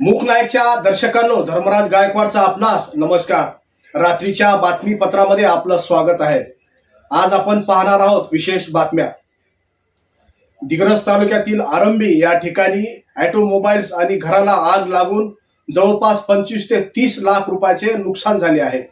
मुकनायकच्या दर्शकांनो धर्मराज गायकवाडचा आपणास नमस्कार. रात्रीच्या बातमीपत्रामध्ये आपलं स्वागत आहे. आज आपण पाहणार आहोत विशेष बातम्या. दिग्रस तालुक्यातील आरंभी या ठिकाणी ऑटोमोबाईल्स आणि घराला आग लागून जवळपास पंचवीस ते तीस लाख रुपयाचे नुकसान झाले आहे.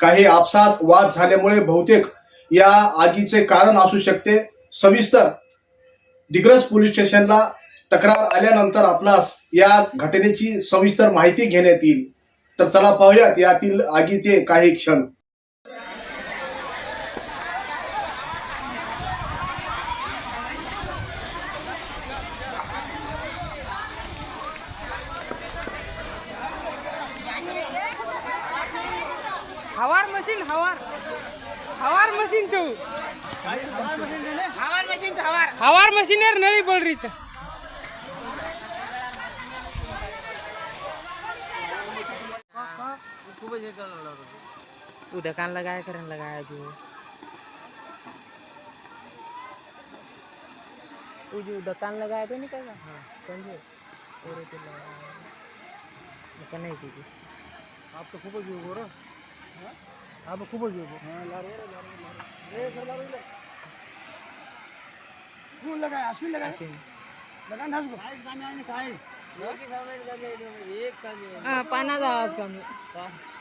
काही आपसात वाद झाल्यामुळे बहुतेक या आगीचे कारण असू शकते. सविस्तर दिग्रस पोलीस स्टेशनला तक्रार आल्यानंतर आपणास या घटनेची सविस्तर माहिती घेण्यात येईल. तर चला पाहूयात यातील आगीचे काही क्षण. हवार मशीन हवार. हवार मशीन चौ हवार मशीन हवार. हवार मशीन नळी बोलरीच तू दुकान लगाया करन लगाया तू तू जो दुकान लगाया तो नहीं कहेगा हाँ। समझे और तो लगाया दुकान नहीं की आप तो खूपच येऊ बरं आप खूपच येऊ लगाय? अश्विन लगाय? लगान ढास गो काय हा पानाचा आवाज कमी। पाना पेट्रोल Boleh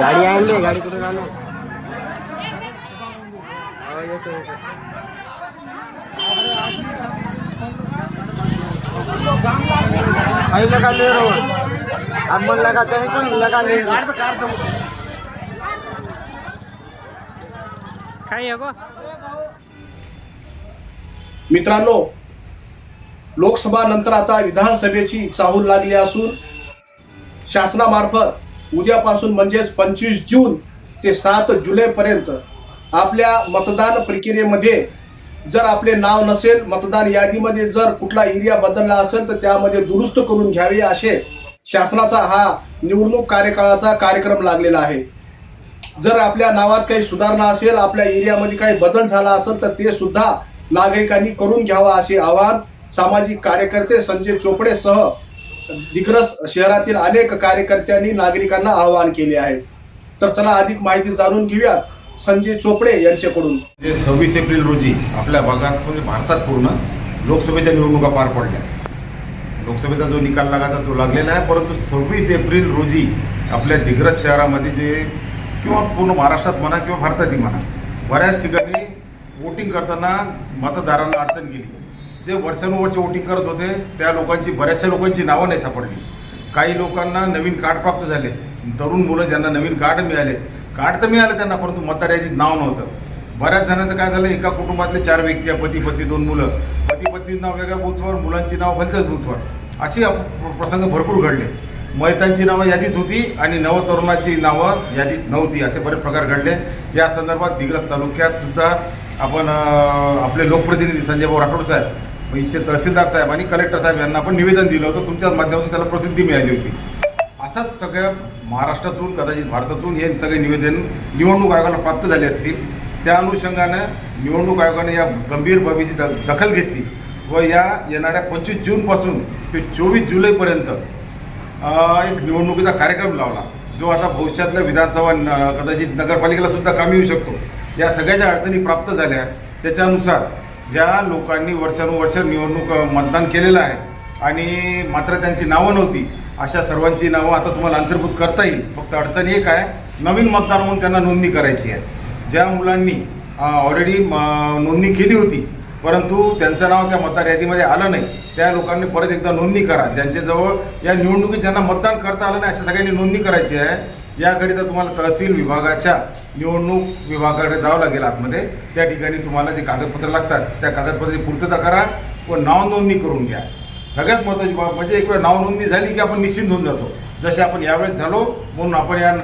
गाडी आहे गाडी कुठे राहणार आवाज येतो आई लगा ले रहा अब मन लगाते हैं कोई लगा ले काय आहे गो? मित्रांनो लोकसभा नंतर आता विधानसभेची चाहूल लागली असून शासनामार्फत उद्यापासून म्हणजेच पंचवीस जून ते सात जुलैपर्यंत आपल्या मतदान प्रक्रियेमध्ये जर आपले नाव नसेल मतदान यादीमध्ये जर कुठला एरिया बदलला असेल तर त्यामध्ये दुरुस्त करून घ्यावे असे शासनाचा हा निवडणूक कार्यकाळाचा कार्यक्रम लागलेला आहे. जर आपल्या नावात काही सुधारणा असेल आपल्या एरियामध्ये काही बदल झाला असेल तर ते सुद्धा नागरिकांनी करून घ्यावा असे आवाहन सामाजिक कार्यकर्ते संजय चोपडेसह दिग्रस शहरातील अनेक कार्यकर्त्यांनी नागरिकांना आवाहन केले आहे. तर चला अधिक माहिती जाणून घेऊयात संजय चोपडे यांच्याकडून. जे सव्वीस एप्रिल रोजी आपल्या भागात म्हणजे भारतात पूर्ण लोकसभेच्या निवडणुका पार पडल्या. लोकसभेचा जो निकाल लागायचा तो लागलेला आहे परंतु सव्वीस एप्रिल रोजी आपल्या दिग्रज शहरामध्ये जे किंवा पूर्ण महाराष्ट्रात म्हणा किंवा भारतातही म्हणा बऱ्याच ठिकाणी वोटिंग करताना मतदारांना अडचण गेली. जे वर्षानुवर्ष वोटिंग करत होते त्या लोकांची बऱ्याचशा लोकांची नावं नाही सापडली. काही लोकांना नवीन कार्ड प्राप्त झाले. तरुण मुलं ज्यांना नवीन कार्ड मिळाले. कार्ड तर मिळालं त्यांना परंतु मतदार यादीत नाव नव्हतं. बऱ्याच जणांचं काय झालं एका कुटुंबातले चार व्यक्ती आहे, पती पत्नी दोन मुलं. पती पत्नी नाव वेगळ्या बूथवर मुलांची नाव भलत्याच बूथवर. असे प्रसंग भरपूर घडले. मैतांची नावं यादीत होती आणि नवतरुणाची नावं यादीत नव्हती असे बरेच प्रकार घडले. या संदर्भात दिग्रस तालुक्यात सुद्धा आपण आपले लोकप्रतिनिधी संजय भाऊ राठोड साहेब इथे तहसीलदार साहेब आणि कलेक्टर साहेब यांना आपण निवेदन दिलं होतं. तुमच्याच माध्यमातून त्याला प्रसिद्धी मिळाली होती. असंच सगळ्या महाराष्ट्रातून कदाचित भारतातून हे सगळे निवेदन निवडणूक आयोगाला प्राप्त झाले असतील. त्या अनुषंगानं निवडणूक आयोगाने या गंभीर बाबीची द दखल घेतली व या येणाऱ्या पंचवीस जूनपासून ते चोवीस जुलैपर्यंत एक निवडणुकीचा कार्यक्रम लावला. जो आता भविष्यातल्या विधानसभा न- कदाचित नगरपालिकेला सुद्धा कामी येऊ शकतो. या सगळ्या ज्या अडचणी प्राप्त झाल्या. त्याच्यानुसार ज्या लोकांनी वर्षानुवर्ष निवडणूक मतदान केलेलं आहे आणि मात्र त्यांची नावं नव्हती अशा सर्वांची नावं आता तुम्हाला अंतर्भूत करता येईल. फक्त अडचण एक आहे नवीन मतदार म्हणून त्यांना नोंदणी करायची आहे. ज्या मुलांनी ऑलरेडी नोंदणी केली होती परंतु त्यांचं नाव त्या मतदार यादीमध्ये आलं नाही त्या लोकांनी परत एकदा नोंदणी करा. ज्यांच्याजवळ या निवडणुकीत ज्यांना मतदान करता आलं नाही अशा सगळ्यांनी नोंदणी करायची आहे. याकरिता तुम्हाला तहसील विभागाच्या निवडणूक विभागाकडे जावं लागेल आतमध्ये. त्या ठिकाणी तुम्हाला जे कागदपत्र लागतात त्या कागदपत्राची पूर्तता करा व नावनोंदणी करून घ्या. सगळ्यात महत्त्वाची बाब म्हणजे एक वेळ नावनोंदणी झाली की आपण निश्चिंत होऊन जातो. जसे आपण यावेळेस झालो म्हणून आपण या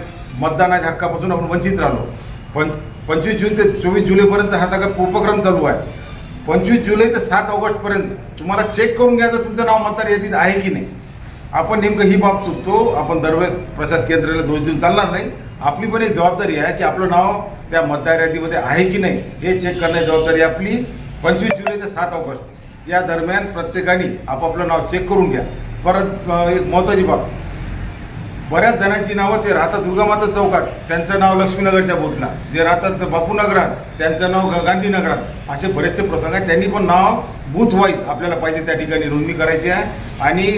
मतदानाच्या हक्कापासून आपण वंचित राहिलो. पंच पंचवीस जून ते चोवीस जुलैपर्यंत हा सगळा उपक्रम चालू आहे. पंचवीस जुलै ते सात ऑगस्टपर्यंत तुम्हाला चेक करून घ्यायचं तुमचं नाव मतदार यादीत आहे की नाही. आपण नेमकं ही बाब चुकतो आपण दरवेळेस प्रसाद केंद्राला दोष देऊन चालणार नाही. आपली पण एक जबाबदारी आहे की आपलं नाव त्या मतदार यादीमध्ये आहे की नाही हे चेक करण्याची जबाबदारी आपली. पंचवीस जुलै ते सात ऑगस्ट या दरम्यान प्रत्येकाने आपापलं नाव चेक करून घ्या. परत एक महत्त्वाची बाब. बऱ्याच जणांची नावं ते राहतात दुर्गामाता चौकात त्यांचं नाव लक्ष्मीनगरच्या बोतला जे राहतात बापूनगरात त्यांचं नाव गांधीनगरात. असे बरेचसे प्रसंग आहेत. त्यांनी पण नाव बूथ वाईज आपल्याला पाहिजे त्या ठिकाणी नोंदणी करायची आहे. आणि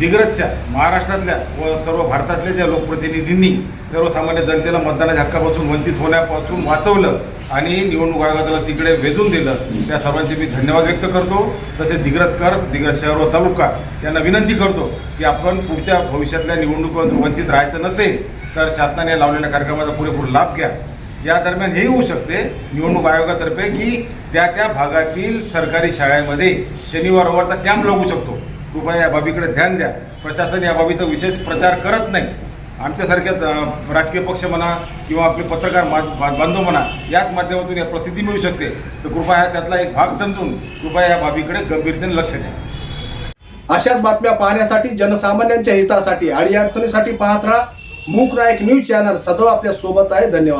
दिग्रजच्या महाराष्ट्रातल्या व सर्व भारतातल्या ज्या लोकप्रतिनिधींनी सर्वसामान्य जनतेला मतदानाच्या हक्कापासून वंचित होण्यापासून वाचवलं आणि निवडणूक आयोगाचं लक्ष इकडे वेधून दिलं त्या सर्वांचे मी धन्यवाद व्यक्त करतो. तसेच दिग्रजकर दिग्रज शहर व तालुका यांना विनंती करतो की आपण पुढच्या भविष्यातल्या निवडणुकीपासून वंचित राहायचं नसेल तर शासनाने लावलेल्या कार्यक्रमाचा पुरेपूर लाभ घ्या. या दरम्यान हेही होऊ शकते निवडणूक आयोगातर्फे की त्या त्या भागातील सरकारी शाळेमध्ये शनिवार रविवारचा कॅम्प लागू शकतो. कृपया या बाबीकडे ध्यान द्या. प्रशासन या बाबीचा विशेष प्रचार करत नाही. आमच्यासारख्या राजकीय पक्ष म्हणा किंवा आपले पत्रकार बांधव म्हणा याच माध्यमातून या प्रसिद्धी मिळू शकते. तर कृपया त्यातला एक भाग समजून कृपया या बाबीकडे गंभीरतेने लक्ष द्या. अशाच बातम्या पाहण्यासाठी जनसामान्यांच्या हितासाठी आणि अडचणीसाठी पाहत राहा. मूक नायक न्यूज चॅनल सदैव आपल्यासोबत आहे. धन्यवाद.